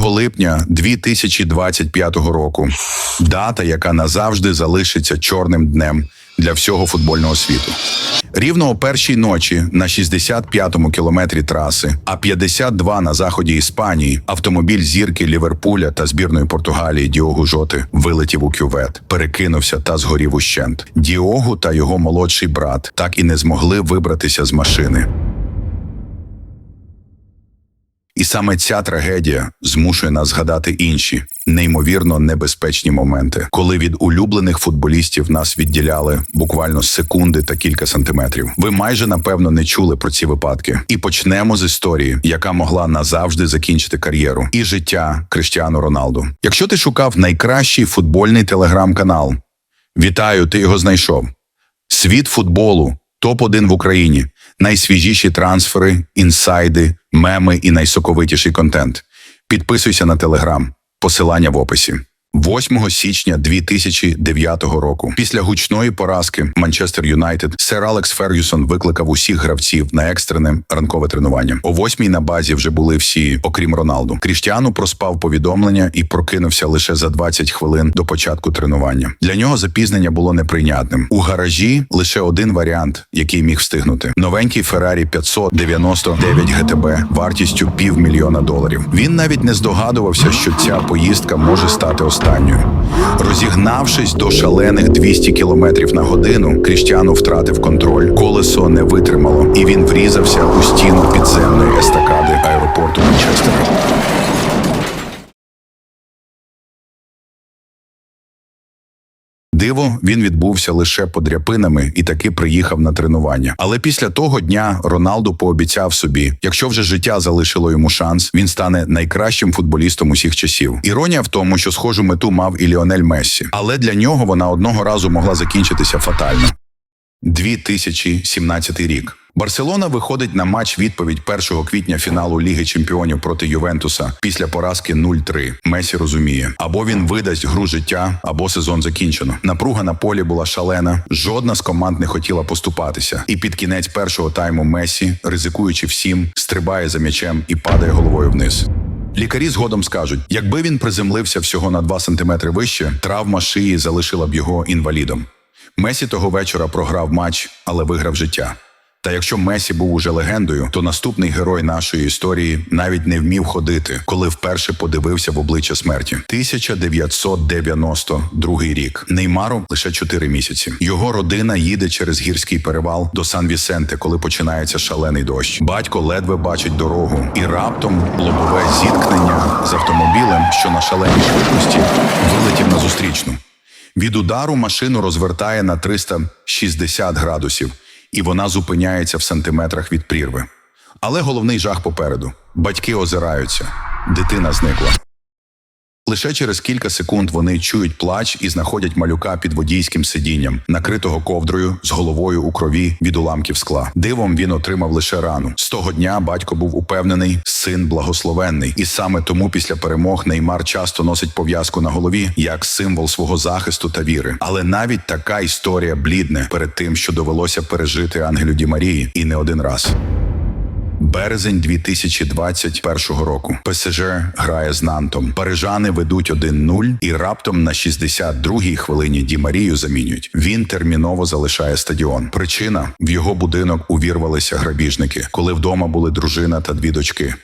липня 2025 року. Дата, яка назавжди залишиться чорним днем для всього футбольного світу. Рівно о першій ночі на 65-му кілометрі траси, а 52 на заході Іспанії, автомобіль зірки Ліверпуля та збірної Португалії Діогу Жоти вилетів у кювет, перекинувся та згорів ущент. Діогу та його молодший брат так і не змогли вибратися з машини. І саме ця трагедія змушує нас згадати інші неймовірно небезпечні моменти, коли від улюблених футболістів нас відділяли буквально секунди та кілька сантиметрів. Ви майже напевно не чули про ці випадки. І почнемо з історії, яка могла назавжди закінчити кар'єру і життя Криштіану Роналду. Якщо ти шукав найкращий футбольний телеграм-канал, вітаю, ти його знайшов. Світ футболу топ 1 в Україні. Найсвіжіші трансфери, інсайди, меми і найсоковитіший контент. Підписуйся на телеграм. Посилання в описі. 8 січня 2009 року, після гучної поразки Манчестер Юнайтед, сер Алекс Фергюсон викликав усіх гравців на екстрене ранкове тренування. О восьмій на базі вже були всі, окрім Роналду. Кріштіану проспав повідомлення і прокинувся лише за 20 хвилин до початку тренування. Для нього запізнення було неприйнятним. У гаражі лише один варіант, який міг встигнути: новенький Феррарі 599 ГТБ вартістю півмільйона доларів. Він навіть не здогадувався, що ця поїздка може стати останньою. Розігнавшись до шалених 200 км на годину, Кріштіану втратив контроль. Колесо не витримало, і він врізався у стіну підземної естакади Диво він відбувся лише подряпинами і таки приїхав на тренування. Але після того дня Роналду пообіцяв собі, якщо вже життя залишило йому шанс, він стане найкращим футболістом усіх часів. Іронія в тому, що схожу мету мав і Ліонель Мессі, але для нього вона одного разу могла закінчитися фатально. 2017 рік. Барселона виходить на матч відповідь 1 квітня фіналу Ліги Чемпіонів проти Ювентуса після поразки 0-3. Месі розуміє, або він видасть гру життя, або сезон закінчено. Напруга на полі була шалена. Жодна з команд не хотіла поступатися. І під кінець першого тайму Месі, ризикуючи всім, стрибає за м'ячем і падає головою вниз. Лікарі згодом скажуть, якби він приземлився всього на 2 сантиметри вище, травма шиї залишила б його інвалідом. Месі того вечора програв матч, але виграв життя. Та якщо Месі був уже легендою, то наступний герой нашої історії навіть не вмів ходити, коли вперше подивився в обличчя смерті. 1992 рік. Неймару лише 4 місяці. Його родина їде через гірський перевал до Сан-Вісенте, коли починається шалений дощ. Батько ледве бачить дорогу, і раптом лобове зіткнення з автомобілем, що на шаленій швидкості вилетів на зустрічну. Від удару машину розвертає на 360 градусів, і вона зупиняється в сантиметрах від прірви. Але головний жах попереду: батьки озираються, дитина зникла. Лише через кілька секунд вони чують плач і знаходять малюка під водійським сидінням, накритого ковдрою з головою у крові від уламків скла. Дивом він отримав лише рану. З того дня батько був упевнений, син благословенний, і саме тому після перемог Неймар часто носить пов'язку на голові як символ свого захисту та віри. Але навіть така історія блідне перед тим, що довелося пережити Ангелю Ді Марії, і не один раз. Березень 2021 року. ПСЖ грає з Нантом. Парижани ведуть 1-0 і раптом на 62-й хвилині Ді Марію замінюють. Він терміново залишає стадіон. Причина в його будинок увірвалися грабіжники, коли вдома були дружина та дві дочки.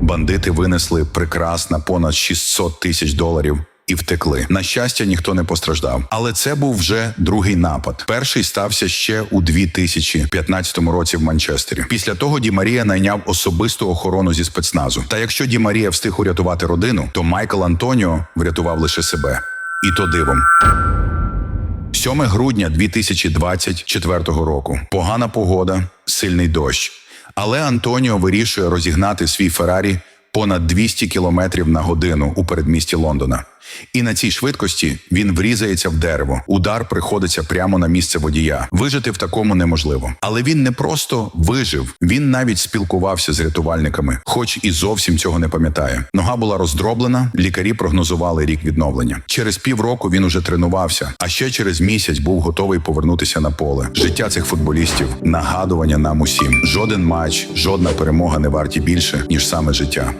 Бандити винесли прикрас на понад 600 тисяч доларів. І втекли. На щастя, ніхто не постраждав. Але це був вже другий напад. Перший стався ще у 2015 році в Манчестері. Після того Ді Марія найняв особисту охорону зі спецназу. Та якщо Ді Марія встиг урятувати родину, то Майкл Антоніо врятував лише себе. І то дивом. 7 грудня 2024 року. Погана погода, сильний дощ. Але Антоніо вирішує розігнати свій Феррарі понад 200 кілометрів на годину у передмісті Лондона. І на цій швидкості він врізається в дерево. Удар приходиться прямо на місце водія. Вижити в такому неможливо. Але він не просто вижив, він навіть спілкувався з рятувальниками, хоч і зовсім цього не пам'ятає. Нога була роздроблена, лікарі прогнозували рік відновлення. Через півроку він уже тренувався, а ще через місяць був готовий повернутися на поле. Життя цих футболістів нагадування нам усім. Жоден матч, жодна перемога не варті більше ніж саме життя.